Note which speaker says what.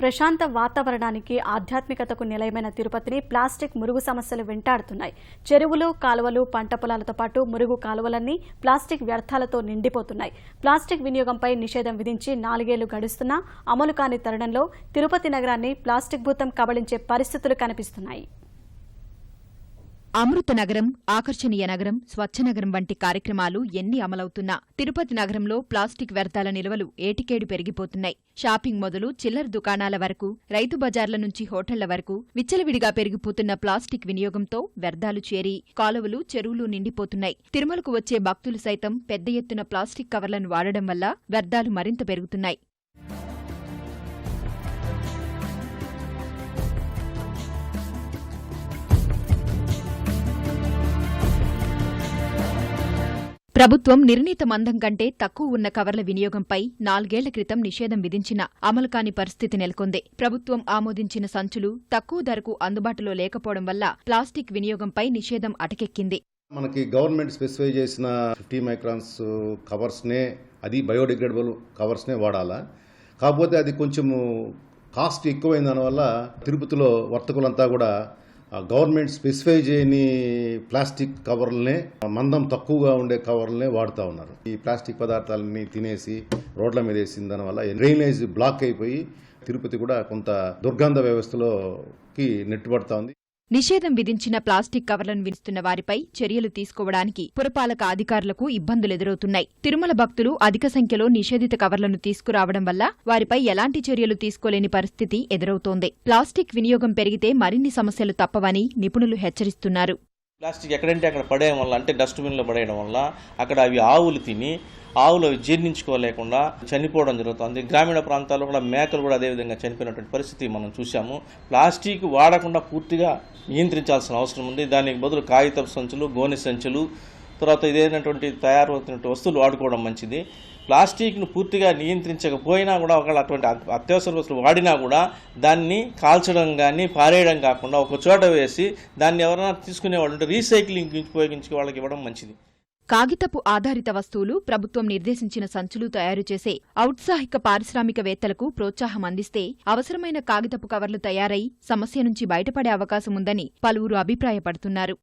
Speaker 1: ప్రశాంత వాతావరణానికి ఆధ్యాత్మికతకు నిలయమైన తిరుపతిని ప్లాస్టిక్ మురుగు సమస్యలు వెంటాడుతున్నాయి. చెరువులు కాలువలు పంట పొలాలతో పాటు మురుగు కాలువలన్నీ ప్లాస్టిక్ వ్యర్థాలతో నిండిపోతున్నాయి. ప్లాస్టిక్ వినియోగంపై నిషేధం విధించి నాలుగేళ్ళు గడుస్తున్నా అమలు కాని తరుణంలో తిరుపతి నగరాన్ని ప్లాస్టిక్ భూతం కబళించే పరిస్థితులు కనిపిస్తున్నాయి.
Speaker 2: అమృత నగరం ఆకర్షణీయ నగరం స్వచ్ఛ నగరం వంటి కార్యక్రమాలు ఎన్ని అమలవుతున్నా తిరుపతి నగరంలో ప్లాస్టిక్ వ్యర్థాల నిల్వలు ఏటికేడు పెరిగిపోతున్నాయి. షాపింగ్ మొదలు చిల్లర దుకాణాల వరకు రైతు బజార్ల నుంచి హోటళ్ళ వరకు విచ్చలవిడిగా పెరిగిపోతున్న ప్లాస్టిక్ వినియోగంతో వ్యర్థాలు చేరి కాలువలు చెరువులు నిండిపోతున్నాయి. తిరుమలకు వచ్చే భక్తులు సైతం పెద్ద ఎత్తున ప్లాస్టిక్ కవర్లను వాడడం వల్ల వ్యర్థాలు మరింత పెరుగుతున్నాయి. ప్రభుత్వం నిర్ణీత మందం కంటే తక్కువ ఉన్న కవర్ల వినియోగంపై నాలుగేళ్ళ క్రితం నిషేధం విధించిన అమలు కాని పరిస్థితి నెలకొంది. ప్రభుత్వం ఆమోదించిన సంచులు తక్కువ ధరకు అందుబాటులో లేకపోవడం వల్ల ప్లాస్టిక్ వినియోగంపై నిషేధం అటకెక్కింది.
Speaker 3: మనకి గవర్నమెంట్ స్పెసిఫై చేసిన ఫిఫ్టీ మైక్రాన్స్ కవర్స్నే అది బయోడిగ్రేడబుల్ కవర్స్నే వాడాలా? కాకపోతే అది కొంచెము కాస్ట్ ఎక్కువైన దానివల్ల తిరుపతిలో వర్తకులంతా కూడా గవర్నమెంట్ స్పెసిఫై చేయని ప్లాస్టిక్ కవర్లనే మందం తక్కువగా ఉండే కవర్లనే వాడుతూ ఉన్నారు. ఈ ప్లాస్టిక్ పదార్థాలని తినేసి రోడ్ల మీద వేసిన దానివల్ల డ్రైనేజ్ బ్లాక్ అయిపోయి తిరుపతి కూడా కొంత దుర్గంధ వ్యవస్థలోకి నెట్టుబడతా ఉంది.
Speaker 2: నిషేధం విధించిన ప్లాస్టిక్ కవర్లను వినిస్తున్న వారిపై చర్యలు తీసుకోవడానికి పురపాలక అధికారులకు ఇబ్బందులు ఎదురవుతున్నాయి తిరుమల భక్తులు అధిక సంఖ్యలో నిషేధిత కవర్లను తీసుకురావడం వల్ల వారిపై ఎలాంటి చర్యలు తీసుకోలేని పరిస్థితి ఎదురవుతోంది. ప్లాస్టిక్ వినియోగం పెరిగితే మరిన్ని సమస్యలు తప్పవని నిపుణులు హెచ్చరిస్తున్నారు.
Speaker 4: ప్లాస్టిక్ ఎక్కడంటే అక్కడ పడేయడం వల్ల అంటే డస్ట్బిన్లో పడేయడం వల్ల అక్కడ అవి ఆవులు తిని ఆవులు అవి జీర్ణించుకోలేకుండా చనిపోవడం జరుగుతుంది. గ్రామీణ ప్రాంతాల్లో కూడా మేకలు కూడా అదేవిధంగా చనిపోయినటువంటి పరిస్థితి మనం చూసాము ప్లాస్టిక్ వాడకుండా పూర్తిగా నియంత్రించాల్సిన అవసరం ఉంది. దానికి బదులు కాగితపు సంచులు గోనె సంచులు తర్వాత ఇదేనటువంటి తయారవుతున్నటువంటి వస్తువులు వాడుకోవడం మంచిది. ప్లాస్టిక్ను పూర్తిగా నియంత్రించకపోయినా కూడా ఒకవేళ అటువంటి అత్యవసర వస్తువులు వాడినా కూడా దాన్ని కాల్చడం కానీ పారేయడం కాకుండా ఒక చోట వేసి దాన్ని ఎవరైనా తీసుకునేవాళ్ళు ఉంటే రీసైక్లింగ్ ఉపయోగించి వాళ్ళకి ఇవ్వడం మంచిది.
Speaker 2: కాగితపు ఆధారిత వస్తువులు ప్రభుత్వం నిర్దేశించిన సంచులు తయారు చేసే ఔత్సాహిక పారిశ్రామికవేత్తలకు ప్రోత్సాహం అందిస్తే అవసరమైన కాగితపు కవర్లు తయారై సమస్య నుంచి బయటపడే అవకాశం ఉందని పలువురు అభిప్రాయపడుతున్నారు.